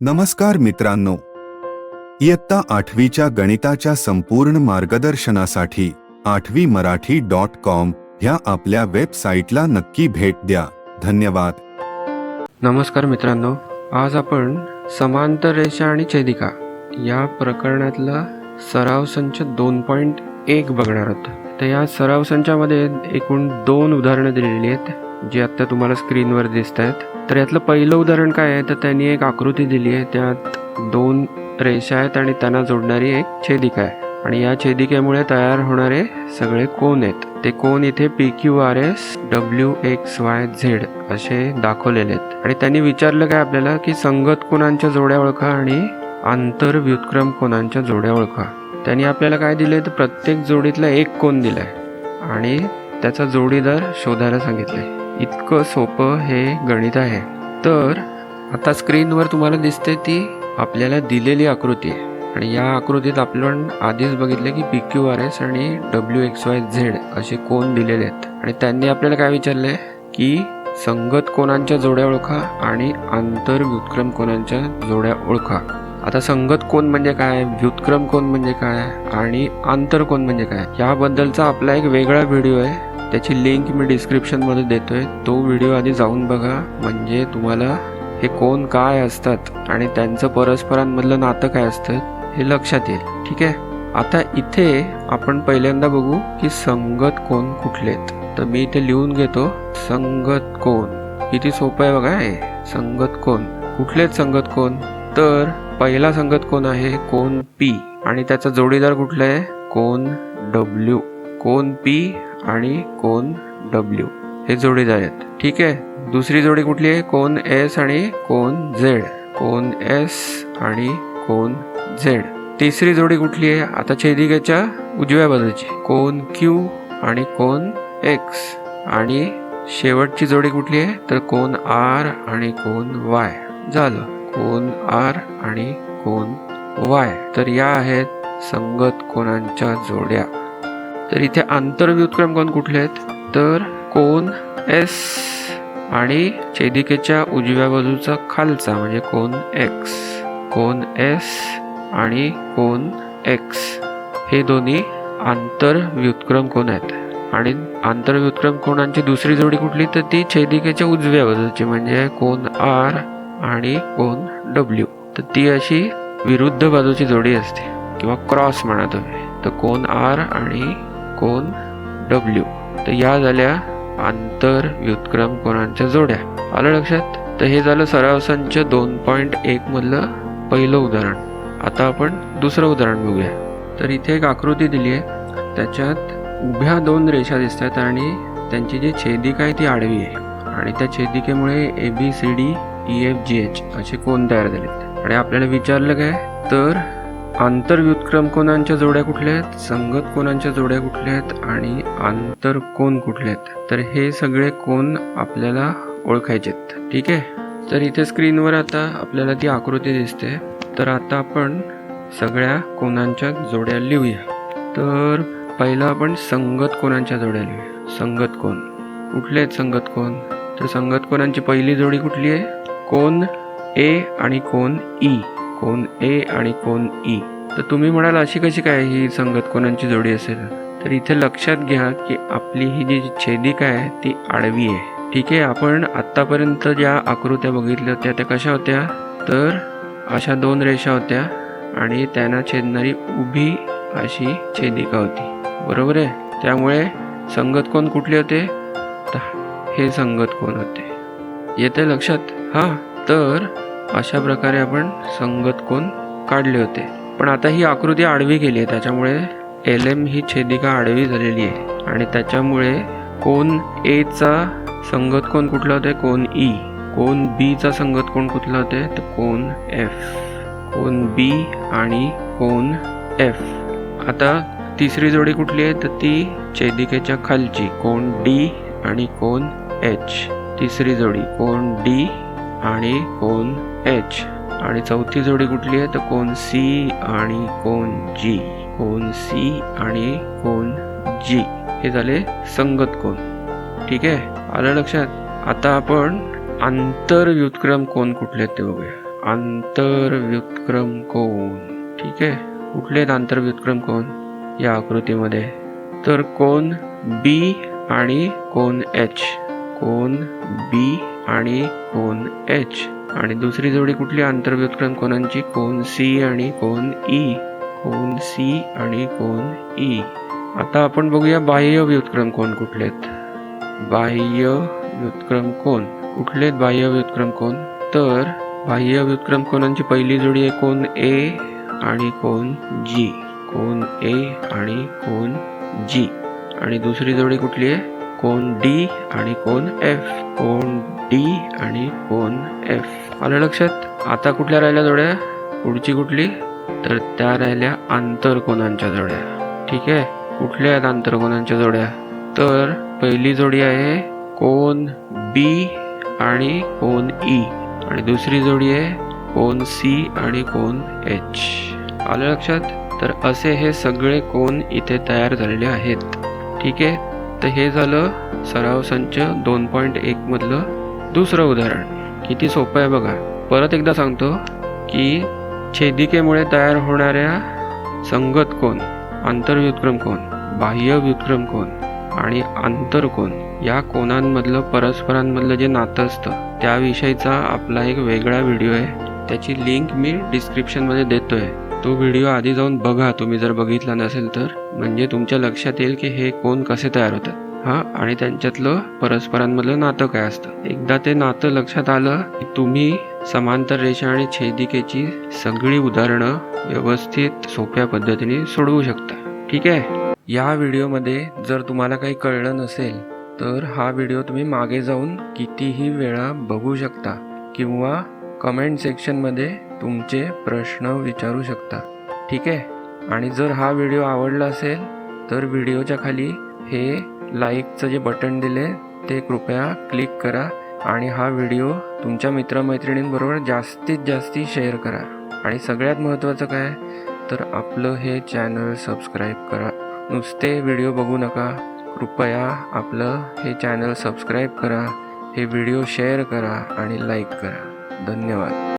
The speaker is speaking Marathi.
नमस्कार मित्रांनो. इयत्ता आठवीच्या गणिताच्या संपूर्ण मार्गदर्शनासाठी आठवी मराठी डॉट कॉम ह्या आपल्या वेबसाईटला नक्की भेट द्या. धन्यवाद. नमस्कार मित्रांनो. आज आपण समांतर रेषा आणि छेदिका या प्रकरणातला सराव संच दोन पॉईंट एक बघणार आहोत. तर या सराव संचामध्ये एकूण दोन उदाहरणं दिलेली आहेत जी आत्ता तुम्हाला स्क्रीनवर दिसत आहेत तर यातलं पहिलं उदाहरण काय आहे? तर त्यांनी एक आकृती दिली आहे. त्यात दोन रेषा आहेत आणि त्यांना जोडणारी एक छेदिका आहे. आणि या छेदिकेमुळे तयार होणारे सगळे कोण आहेत. ते कोण इथे P Q R S W X Y Z असे दाखवलेले आहेत. आणि त्यांनी विचारलं काय आपल्याला? की संगत कोणांच्या जोड्या ओळखा आणि आंतर व्युत्क्रम कोणांच्या जोड्या ओळखा. त्यांनी आपल्याला काय दिले तर प्रत्येक जोडीतला एक कोन दिलाय. आणि त्याचा जोडीदार शोधायला सांगितले इतकं सोपं हे गणित आहे. तर आता स्क्रीनवर तुम्हाला दिसते ती आपल्याला दिलेली आकृती आहे. आणि या आकृतीत आपण आधीच बघितलं की पी क्यू आर एस आणि डब्ल्यू एक्स वाय झेड असे कोण दिलेले आहेत. आणि त्यांनी आपल्याला काय विचारले? की संगत कोणांच्या जोड्या ओळखा आणि आंतर व्युत्क्रम कोणांच्या जोड्या ओळखा. आता संगत कोण म्हणजे काय? व्युत्क्रम कोण म्हणजे काय? आणि आंतर कोण म्हणजे काय? याबद्दलचा आपला एक वेगळा व्हिडिओ आहे. त्याची लिंक मी डिस्क्रिप्शनमध्ये देतो आहे तो व्हिडिओ आधी जाऊन बघा. म्हणजे तुम्हाला हे कोण काय असतात आणि त्यांचं परस्परांमधलं नातं काय असतं हे लक्षात येईल. ठीक आहे? आता इथे आपण पहिल्यांदा बघू की संगत कोण कुठले आहेत तर मी इथे लिहून घेतो. संगत कोण? किती सोपं आहे बघा हे. संगत कोण? कुठले आहेत संगत कोण? तर पहिला संगत कोण आहे? कोण पी आणि त्याचा जोडीदार कुठला आहे? कोण डब्ल्यू कोण पी आणि कोण डब्ल्यू. हे जोडीज आहेत ठीक आहे? दुसरी जोडी कुठली आहे? कोण एस आणि कोण झेड. कोण एस आणि कोण झेड. तिसरी जोडी कुठली आहे? आता छेदिकेच्या उजव्या बाजूची. कोण क्यू आणि कोण एक्स. आणि शेवटची जोडी कुठली आहे? तर कोण आर आणि कोण वाय. झालं. कोण आर आणि कोण वाय. तर या आहेत संगत कोणांच्या जोड्या. तर इथे आंतरव्युत्क्रम कोण कुठले आहेत? तर कोण? एस. आणि छेदिकेच्या उजव्या बाजूचा खालचा म्हणजे कोण? एक्स. कोण? एस. आणि कोण? एक्स. हे दोन्ही आंतरव्युत्क्रम कोण आहेत? आणि आंतरव्युत्क्रम कोणांची दुसरी जोडी कुठली? तर ती छेदिकेच्या उजव्या बाजूची म्हणजे कोण? आर. आणि कोण? डब्ल्यू. तर ती अशी विरुद्ध बाजूची जोडी असते किंवा क्रॉस म्हणा तुम्ही. तर कोण? आर आणि कोण डब्ल्यू तर या झाल्या आंतर व्युत्क्रम कोणांच्या जोड्या. आलं लक्षात? तर हे झालं सराव संच दोन पॉईंट एक मधलं पहिलं उदाहरण. आता आपण दुसरं उदाहरण बघूया. तर इथे एक आकृती दिली आहे. त्याच्यात उभ्या दोन रेषा दिसतात आणि त्यांची जी छेदिका आहे ती आडवी आहे. आणि त्या छेदिकेमुळे A B C D E F G H असे कोण तयार झालेत. आणि आपल्याला विचारलं काय? तर आंतरव्युत्क्रम कोणांच्या जोड्या कुठल्या आहेत? संगत कोणांच्या जोड्या कुठल्या आहेत? आणि आंतर कोण कुठले आहेत? तर हे सगळे कोण आपल्याला ओळखायचे आहेत ठीक आहे? तर इथे स्क्रीनवर आता आपल्याला ती आकृती दिसते. तर आता आपण सगळ्या कोणांच्या जोड्या लिहूया. तर पहिलं आपण संगत कोणांच्या जोड्या लिहूया. संगत कोण? कुठले आहेत संगत कोण? तर संगत कोणांची पहिली जोडी कुठली आहे? कोण ए आणि कोण ई. कोण ए आणि कोण ई. तर तुम्ही म्हणाल अशी कशी काय ही संगत कोणांची जोडी असेल? तर इथे लक्षात घ्या की आपली ही जी छेदिका आहे ती आडवी आहे. ठीक आहे आपण आत्तापर्यंत ज्या आकृत्या बघितल्या होत्या त्या कशा होत्या? तर अशा दोन रेषा होत्या आणि त्यांना छेदणारी उभी अशी छेदिका होती. बरोबर आहे? त्यामुळे संगत कोण कुठले होते? हे संगत कोण होते? येते लक्षात? हां तर अशा प्रकारे आपण संगत कोण काढले होते. पण आता ही आकृती आडवी गेली आहे. त्याच्यामुळे एल एम ही छेदिका आडवी झालेली आहे. आणि त्याच्यामुळे कोण एचा संगत कोण कुठला होते? कोण ई कोण बीचा संगत कोण कुठला होते? तर कोण एफ कोण बी आणि कोण एफ आता तिसरी जोडी कुठली आहे? तर ती छेदिकेच्या खालची. कोण डी आणि कोण एच तिसरी जोडी. कोण डी आणि कोण एच आणि चौथी जोडी कुठली आहे? तर कोण सी आणि कोण जी कोण सी आणि कोण जी हे झाले संगत कोण. ठीक आहे? आलं लक्षात? आता आपण आंतर व्युत्क्रम कोण कुठले आहेत ते बघूया. आंतरव्युत्क्रम कोण? ठीक आहे? कुठले आहेत आंतरव्युत्क्रम कोण या आकृतीमध्ये? तर कोण बी आणि कोण एच कोण बी आणि कोण एच. आणि दुसरी जोडी कुठली? आंतरव्युत्क्रम कोणांची? कोण सी आणि कोण ई. कोण सी आणि कोण ई. आता आपण बघूया बाह्य व्युत्क्रम कोण कुठले आहेत बाह्य व्युत्क्रम कोण? कुठले आहेत बाह्य व्युत्क्रम कोण? तर बाह्य व्युत्क्रम कोणांची पहिली जोडी आहे? कोण ए आणि कोण जी. कोण ए आणि कोण जी. आणि दुसरी जोडी कुठली आहे? कोण डी आणि कोण एफ? कोण डी आणि कोण एफ? आलं लक्षात? आता कुठल्या राहिल्या जोड्या? पुढची कुठली? तर त्या राहिल्या आंतरकोनांच्या जोड्या. ठीक आहे? कुठल्या आहेत आंतरकोनांच्या जोड्या? तर पहिली जोडी आहे कोण बी आणि कोण ई. आणि दुसरी जोडी आहे कोण सी आणि कोण एच. आलं लक्षात? तर असे हे सगळे कोण इथे तयार झालेले आहेत. ठीक आहे? तर हे झालं सराव संच दोन पॉईंट एकमधलं दुसरं उदाहरण. किती सोपं आहे बघा. परत एकदा सांगतो की छेदिकेमुळे तयार होणाऱ्या संगत कोण? आंतरव्युत्क्रम कोण? बाह्य व्युत्क्रम कोण? आणि आंतरकोण या कोणांमधलं परस्परांमधलं जे नातं असतं त्याविषयीचा आपला एक वेगळा व्हिडिओ आहे. त्याची लिंक मी डिस्क्रिप्शनमध्ये देतो आहे तो व्हिडिओ आधी जाऊन बघा. तुम्ही जर बघितला नसेल तर. म्हणजे तुमच्या लक्षात येईल की हे कोण कसे तयार होतात हा आणि त्यांच्यातलं परस्परांमधलं नातं काय असतं. एकदा ते नातं लक्षात आलं की तुम्ही समांतर रेषा आणि छेदिकेची सगळी उदाहरणं व्यवस्थित सोप्या पद्धतीने सोडवू शकता. ठीक आहे? या व्हिडिओमध्ये जर तुम्हाला काही कळलं नसेल तर हा व्हिडिओ तुम्ही मागे जाऊन कितीही वेळा बघू शकता किंवा कमेंट सेक्शनमध्ये तुमचे प्रश्न विचारू शकता. ठीक आहे? आणि जर हा व्हिडिओ आवडला असेल तर व्हिडिओच्या खाली हे लाईकचं जे बटन दिले ते कृपया क्लिक करा आणि हा व्हिडिओ तुमच्या मित्रमैत्रिणींबरोबर जास्तीत जास्ती शेअर करा. आणि सगळ्यात महत्त्वाचं काय? तर आपलं हे चॅनल सबस्क्राईब करा. नुसते व्हिडिओ बघू नका. कृपया आपलं हे चॅनल सबस्क्राईब करा. हे व्हिडिओ शेअर करा आणि लाईक करा. धन्यवाद.